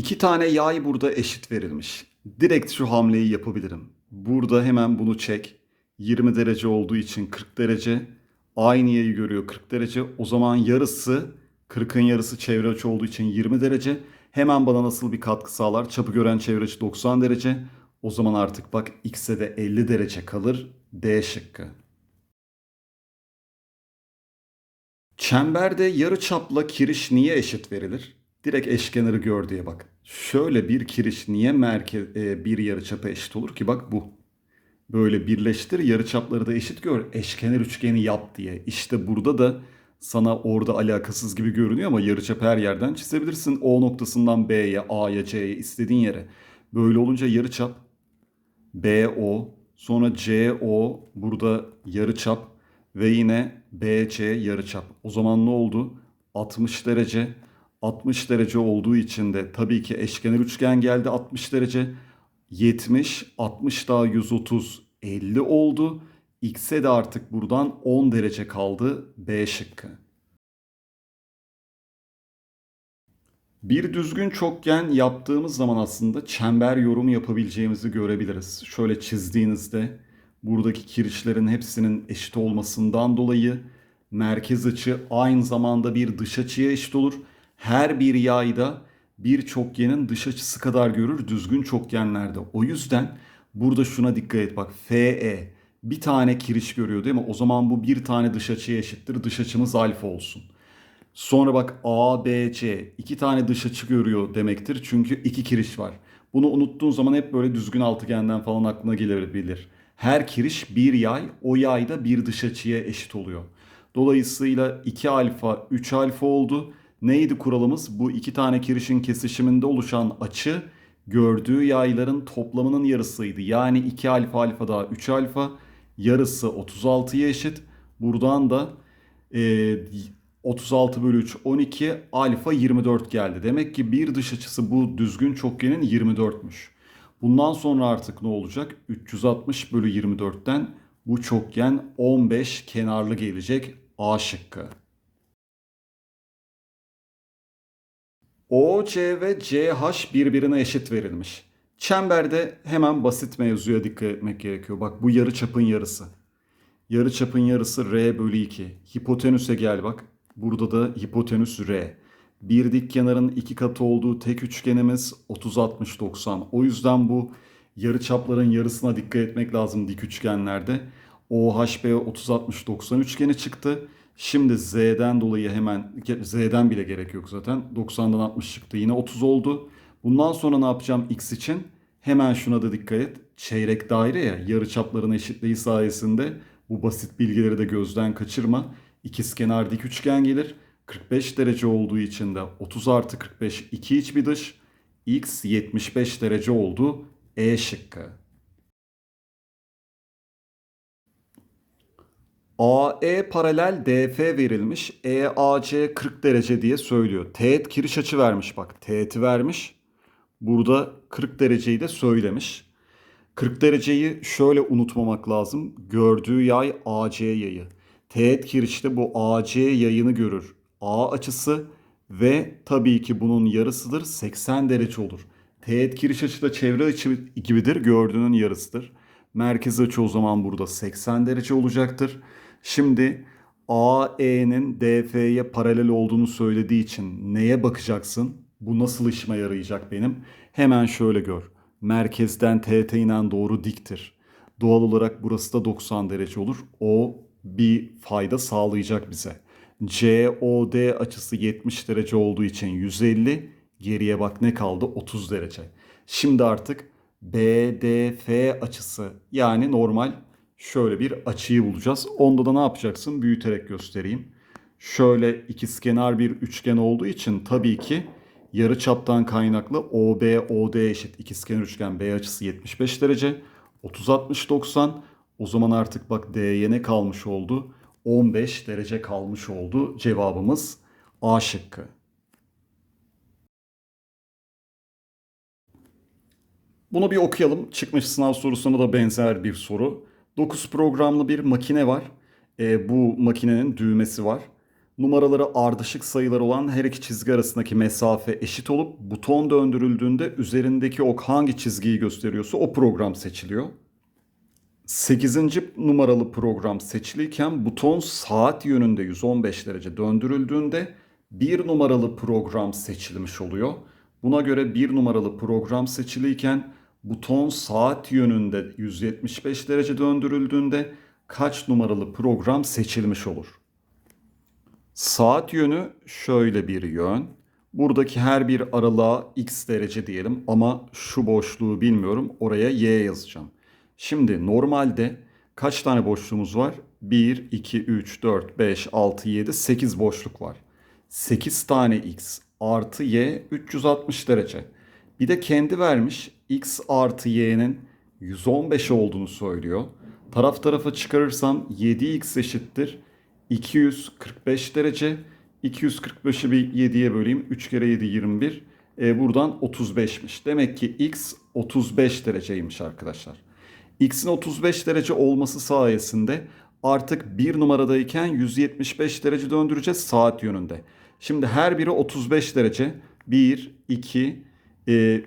İki tane yay burada eşit verilmiş. Direkt şu hamleyi yapabilirim. Burada hemen bunu çek. 20 derece olduğu için 40 derece. Aynı yayı görüyor 40 derece. O zaman yarısı 40'ın yarısı çevre açı olduğu için 20 derece. Hemen bana nasıl bir katkı sağlar? Çapı gören çevre açı 90 derece. O zaman artık bak x'e de 50 derece kalır. D şıkkı. Çemberde yarıçapla kiriş niye eşit verilir? Direkt eşkenarı gör diye bak. Şöyle bir kiriş niye merkez e, bir yarıçapa eşit olur ki? Bak bu. Böyle birleştir yarıçapları da eşit gör. Eşkenar üçgeni yap diye. İşte burada da sana orada alakasız gibi görünüyor ama yarıçap her yerden çizebilirsin. O noktasından B'ye, A'ya, C'ye istediğin yere. Böyle olunca yarıçap BO, sonra CO burada yarıçap ve yine BC yarıçap. O zaman ne oldu? 60 derece. 60 derece olduğu için de tabii ki eşkenar üçgen geldi 60 derece. 70, 60 daha 130, 50 oldu. X'e de artık buradan 10 derece kaldı B şıkkı. Bir düzgün çokgen yaptığımız zaman aslında çember yorumu yapabileceğimizi görebiliriz. Şöyle çizdiğinizde buradaki kirişlerin hepsinin eşit olmasından dolayı merkez açı aynı zamanda bir dış açıya eşit olur. Her bir yayda bir çokgenin dış açısı kadar görür düzgün çokgenlerde. O yüzden burada şuna dikkat et bak FE bir tane kiriş görüyor değil mi? O zaman bu bir tane dış açıya eşittir. Dış açımız alfa olsun. Sonra bak ABC iki tane dış açı görüyor demektir. Çünkü iki kiriş var. Bunu unuttuğun zaman hep böyle düzgün altıgenden falan aklına gelebilir. Her kiriş bir yay, o yayda bir dış açıya eşit oluyor. Dolayısıyla 2 alfa 3 alfa oldu. Neydi kuralımız? Bu iki tane kirişin kesişiminde oluşan açı gördüğü yayların toplamının yarısıydı. Yani 2 alfa alfa daha 3 alfa yarısı 36'ya eşit. Buradan da e, 36 bölü 3 12 alfa 24 geldi. Demek ki bir dış açısı bu düzgün çokgenin 24'müş. Bundan sonra artık ne olacak? 360 bölü 24'ten bu çokgen 15 kenarlı gelecek A şıkkı. OC ve CH birbirine eşit verilmiş. Çemberde hemen basit mevzuya dikkat etmek gerekiyor. Bak bu yarı çapın yarısı. Yarı çapın yarısı R bölü 2. Hipotenüse gel bak. Burada da hipotenüs R. Bir dik kenarın iki katı olduğu tek üçgenimiz 30-60-90. O yüzden bu yarı çapların yarısına dikkat etmek lazım dik üçgenlerde. OHB 30-60-90 üçgeni çıktı. Şimdi Z'den dolayı hemen Z'den bile gerek yok zaten. 90'dan 60 çıktı. Yine 30 oldu. Bundan sonra ne yapacağım X için? Hemen şuna da dikkat et. Çeyrek daire ya yarı çapların eşitliği sayesinde bu basit bilgileri de gözden kaçırma. İkizkenar dik üçgen gelir. 45 derece olduğu için de 30 artı 45 iki iç bir dış. X 75 derece oldu. E şıkkı. AE paralel DF verilmiş. EAC 40 derece diye söylüyor. Teğet kiriş açı vermiş bak. Teğeti vermiş. Burada 40 dereceyi de söylemiş. 40 dereceyi şöyle unutmamak lazım. Gördüğü yay AC yayı. Teğet kirişte bu AC yayını görür. A açısı ve tabii ki bunun yarısıdır 80 derece olur. Teğet kiriş açı da çevre açı gibidir gördüğünün yarısıdır. Merkez açı o zaman burada 80 derece olacaktır. Şimdi AE'nin DF'ye paralel olduğunu söylediği için neye bakacaksın? Bu nasıl işime yarayacak benim? Hemen şöyle gör. Merkezden TT inen doğru diktir. Doğal olarak burası da 90 derece olur. O bir fayda sağlayacak bize. COD açısı 70 derece olduğu için 150. Geriye bak ne kaldı? 30 derece. Şimdi artık BDF açısı yani normal şöyle bir açıyı bulacağız. Onda da ne yapacaksın? Büyüterek göstereyim. Şöyle ikizkenar bir üçgen olduğu için tabii ki yarı çaptan kaynaklı OB OD eşit ikizkenar üçgen B açısı 75 derece. 30 60 90. O zaman artık bak D'ye ne kalmış oldu? 15 derece kalmış oldu. Cevabımız A şıkkı. Bunu bir okuyalım. Çıkmış sınav sorusuna da benzer bir soru. 9 programlı bir makine var. E, bu makinenin düğmesi var. numaraları ardışık sayılar olan her iki çizgi arasındaki mesafe eşit olup buton döndürüldüğünde üzerindeki ok hangi çizgiyi gösteriyorsa o program seçiliyor. 8. numaralı program seçiliyken buton saat yönünde 115 derece döndürüldüğünde 1 numaralı program seçilmiş oluyor. Buna göre 1 numaralı program seçiliyken buton saat yönünde 175 derece döndürüldüğünde kaç numaralı program seçilmiş olur? Saat yönü şöyle bir yön. Buradaki her bir aralığa x derece diyelim ama şu boşluğu bilmiyorum. Oraya y yazacağım. Şimdi normalde kaç tane boşluğumuz var? 1, 2, 3, 4, 5, 6, 7, 8 boşluk var. 8 tane x artı y 360 derece. Bir de kendi vermiş x artı y'nin 115 olduğunu söylüyor. Taraf tarafa çıkarırsam 7x eşittir 245 derece. 245'i bir 7'ye böleyim. 3 kere 7 21. E, buradan 35'miş. Demek ki x 35 dereceymiş arkadaşlar. x'in 35 derece olması sayesinde artık 1 numaradayken 175 derece döndüreceğiz saat yönünde. Şimdi her biri 35 derece. 1, 2,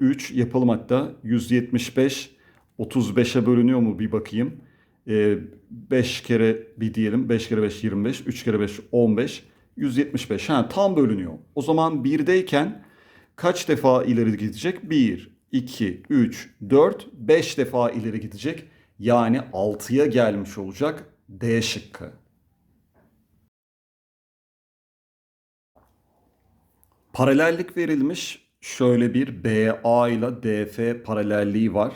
3 yapalım hatta. 175 35'e bölünüyor mu bir bakayım. 5 kere bir diyelim. 5 kere 5 25. 3 kere 5 15. 175. Ha, tam bölünüyor. O zaman 1'deyken kaç defa ileri gidecek? 1, 2, 3, 4, 5 defa ileri gidecek. Yani 6'ya gelmiş olacak D şıkkı. Paralellik verilmiş. Şöyle bir BA ile DF paralelliği var.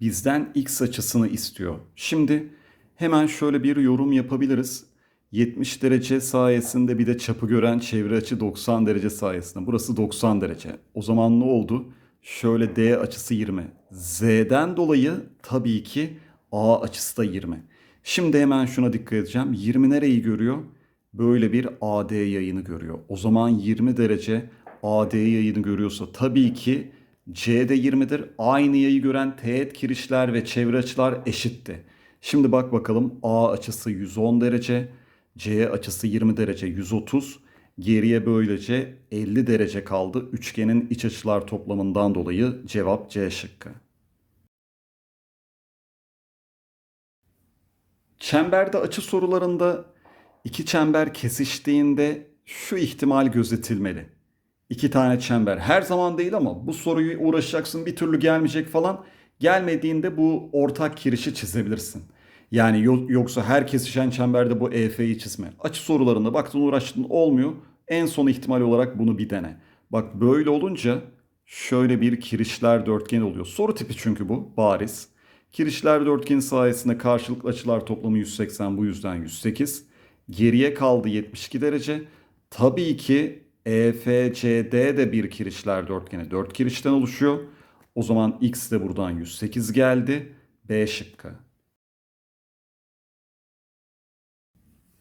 Bizden x açısını istiyor. Şimdi hemen şöyle bir yorum yapabiliriz. 70 derece sayesinde bir de çapı gören çevre açı 90 derece sayesinde. Burası 90 derece. O zaman ne oldu? Şöyle D açısı 20. Z'den dolayı tabii ki A açısı da 20. Şimdi hemen şuna dikkat edeceğim. 20 nereyi görüyor? Böyle bir AD yayını görüyor. O zaman 20 derece AD yayını görüyorsa tabii ki C'de 20'dir. Aynı yayı gören teğet kirişler ve çevre açılar eşitti. Şimdi bak bakalım A açısı 110 derece, C açısı 20 derece 130. Geriye böylece 50 derece kaldı. Üçgenin iç açılar toplamından dolayı cevap C şıkkı. Çemberde açı sorularında iki çember kesiştiğinde şu ihtimal gözetilmeli. İki tane çember her zaman değil ama bu soruyu uğraşacaksın bir türlü gelmeyecek falan. Gelmediğinde bu ortak kirişi çizebilirsin. Yani yoksa her kesişen çemberde bu EF'yi çizme. Açı sorularında baktın uğraştın olmuyor. En son ihtimal olarak bunu bir dene. Bak böyle olunca şöyle bir kirişler dörtgen oluyor. Soru tipi çünkü bu bariz. Kirişler dörtgeni sayesinde karşılıklı açılar toplamı 180 bu yüzden 108. Geriye kaldı 72 derece. Tabii ki EFCD de bir kirişler dörtgeni 4 kirişten oluşuyor. O zaman X de buradan 108 geldi. B şıkkı.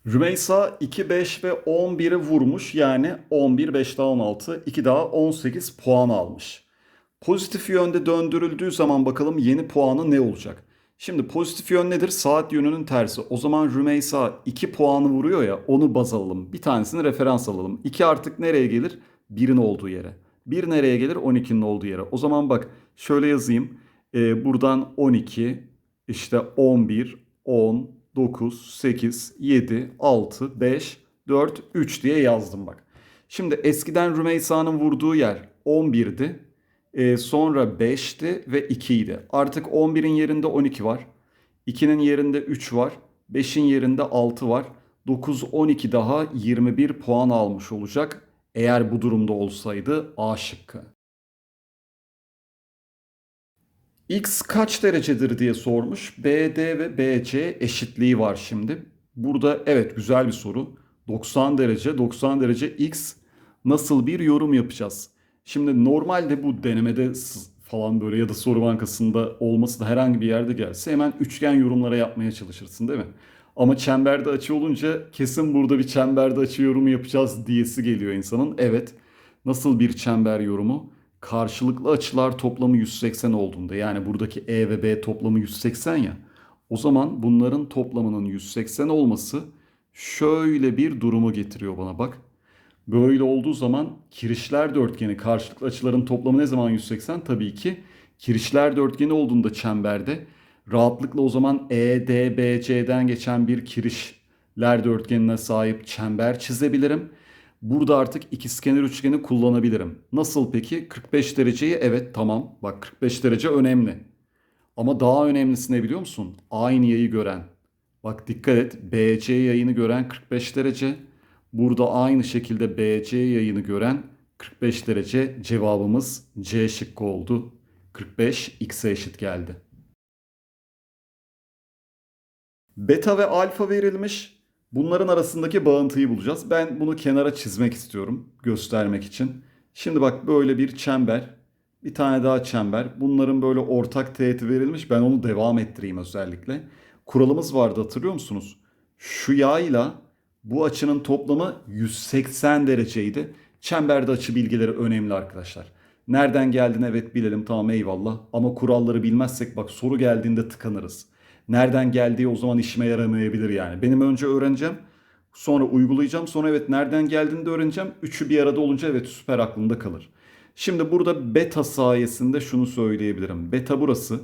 Rümeysa 2, 5 ve 11'i vurmuş. Yani 11, 5 daha 16, 2 daha 18 puan almış. Pozitif yönde döndürüldüğü zaman bakalım yeni puanı ne olacak? Şimdi pozitif yön nedir? Saat yönünün tersi. O zaman Rümeysa 2 puanı vuruyor ya onu baz alalım. Bir tanesini referans alalım. 2 artık nereye gelir? 1'in olduğu yere. 1 nereye gelir? 12'nin olduğu yere. O zaman bak şöyle yazayım. Ee, buradan 12, işte 11, 10, 9, 8, 7, 6, 5, 4, 3 diye yazdım bak. Şimdi eskiden Rümeysa'nın vurduğu yer 11'di. E, sonra 5'ti ve 2 idi. Artık 11'in yerinde 12 var. 2'nin yerinde 3 var. 5'in yerinde 6 var. 9, 12 daha 21 puan almış olacak. Eğer bu durumda olsaydı A şıkkı. X kaç derecedir diye sormuş. BD ve BC eşitliği var şimdi. Burada evet güzel bir soru. 90 derece, 90 derece X nasıl bir yorum yapacağız? Şimdi normalde bu denemede falan böyle ya da soru bankasında olması da herhangi bir yerde gelse hemen üçgen yorumlara yapmaya çalışırsın değil mi? Ama çemberde açı olunca kesin burada bir çemberde açı yorumu yapacağız diyesi geliyor insanın. Evet. Nasıl bir çember yorumu? Karşılıklı açılar toplamı 180 olduğunda yani buradaki E ve B toplamı 180 ya. O zaman bunların toplamının 180 olması şöyle bir durumu getiriyor bana bak. Böyle olduğu zaman kirişler dörtgeni karşılıklı açıların toplamı ne zaman 180? Tabii ki kirişler dörtgeni olduğunda çemberde rahatlıkla o zaman EDBC'den geçen bir kirişler dörtgenine sahip çember çizebilirim. Burada artık ikizkenar üçgeni kullanabilirim. Nasıl peki? 45 dereceyi evet tamam. Bak 45 derece önemli. Ama daha önemlisi ne biliyor musun? Aynı yayı gören. Bak dikkat et. BC yayını gören 45 derece. Burada aynı şekilde BC yayını gören 45 derece cevabımız C şıkkı oldu. 45 x'e eşit geldi. Beta ve alfa verilmiş. Bunların arasındaki bağıntıyı bulacağız. Ben bunu kenara çizmek istiyorum göstermek için. Şimdi bak böyle bir çember, bir tane daha çember. Bunların böyle ortak teğeti verilmiş. Ben onu devam ettireyim özellikle. Kuralımız vardı hatırlıyor musunuz? Şu yayla bu açının toplamı 180 dereceydi. Çemberde açı bilgileri önemli arkadaşlar. Nereden geldiğini evet bilelim tamam eyvallah. Ama kuralları bilmezsek bak soru geldiğinde tıkanırız. Nereden geldiği o zaman işime yaramayabilir yani. Benim önce öğreneceğim. Sonra uygulayacağım. Sonra evet nereden geldiğini de öğreneceğim. Üçü bir arada olunca evet süper aklımda kalır. Şimdi burada beta sayesinde şunu söyleyebilirim. Beta burası.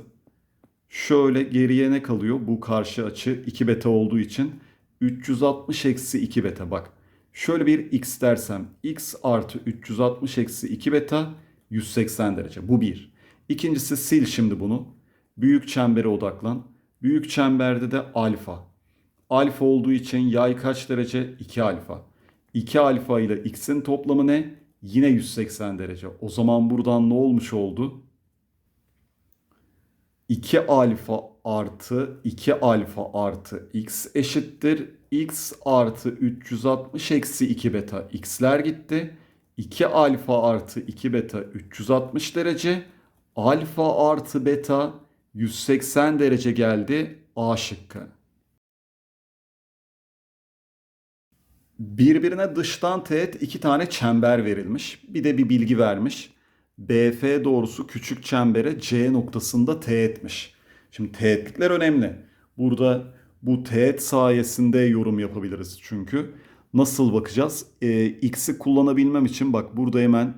Şöyle geriye ne kalıyor? Bu karşı açı 2 beta olduğu için 360 eksi 2 beta bak. Şöyle bir x dersem x artı 360 eksi 2 beta 180 derece. Bu bir. İkincisi sil şimdi bunu. Büyük çembere odaklan. Büyük çemberde de alfa. Alfa olduğu için yay kaç derece? 2 alfa. 2 alfa ile x'in toplamı ne? Yine 180 derece. O zaman buradan ne olmuş oldu? 2 alfa artı 2 alfa artı x eşittir. x artı 360 eksi 2 beta x'ler gitti. 2 alfa artı 2 beta 360 derece. Alfa artı beta 180 derece geldi. A şıkkı. Birbirine dıştan teğet iki tane çember verilmiş. Bir de bir bilgi vermiş. BF doğrusu küçük çembere C noktasında teğetmiş. Şimdi teğetlikler önemli. Burada bu teğet sayesinde yorum yapabiliriz çünkü. Nasıl bakacağız? Ee, X'i kullanabilmem için bak burada hemen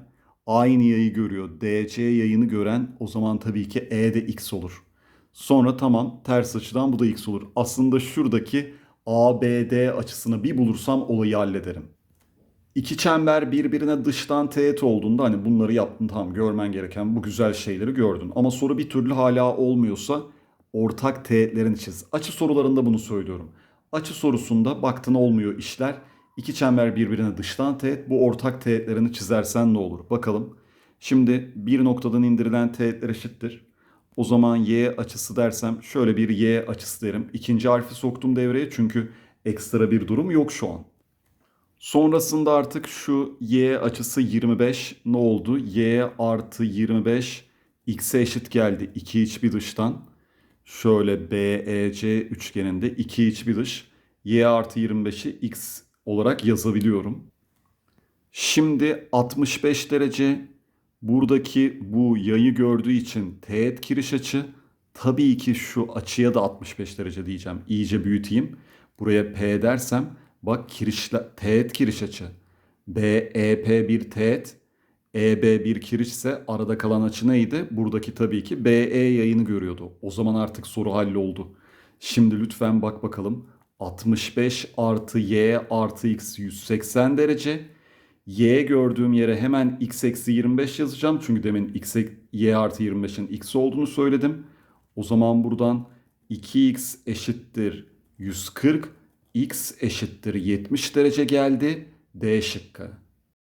aynı yayı görüyor. DC yayını gören o zaman tabii ki E de X olur. Sonra tamam ters açıdan bu da X olur. Aslında şuradaki ABD açısını bir bulursam olayı hallederim. İki çember birbirine dıştan teğet olduğunda hani bunları yaptın tamam görmen gereken bu güzel şeyleri gördün. Ama soru bir türlü hala olmuyorsa ortak teğetlerini çiz. Açı sorularında bunu söylüyorum. Açı sorusunda baktın olmuyor işler. İki çember birbirine dıştan teğet. Bu ortak teğetlerini çizersen ne olur? Bakalım. Şimdi bir noktadan indirilen teğetler eşittir. O zaman y açısı dersem şöyle bir y açısı derim. İkinci harfi soktum devreye çünkü ekstra bir durum yok şu an. Sonrasında artık şu y açısı 25 ne oldu? y artı 25 x'e eşit geldi. 2 iç bir dıştan. Şöyle BEC üçgeninde 2 iç bir dış. y artı 25'i x olarak yazabiliyorum. Şimdi 65 derece buradaki bu yayı gördüğü için teğet kiriş açı tabii ki şu açıya da 65 derece diyeceğim. İyice büyüteyim. Buraya P dersem bak kirişle, teğet kiriş açı. BEP bir teğet, EB bir kiriş ise arada kalan açı neydi? Buradaki tabii ki BE yayını görüyordu. O zaman artık soru halloldu. Şimdi lütfen bak bakalım. 65 artı y artı x 180 derece. Y gördüğüm yere hemen x eksi 25 yazacağım. Çünkü demin x, y artı 25'in x olduğunu söyledim. O zaman buradan 2x eşittir 140, x eşittir 70 derece geldi. D şıkkı.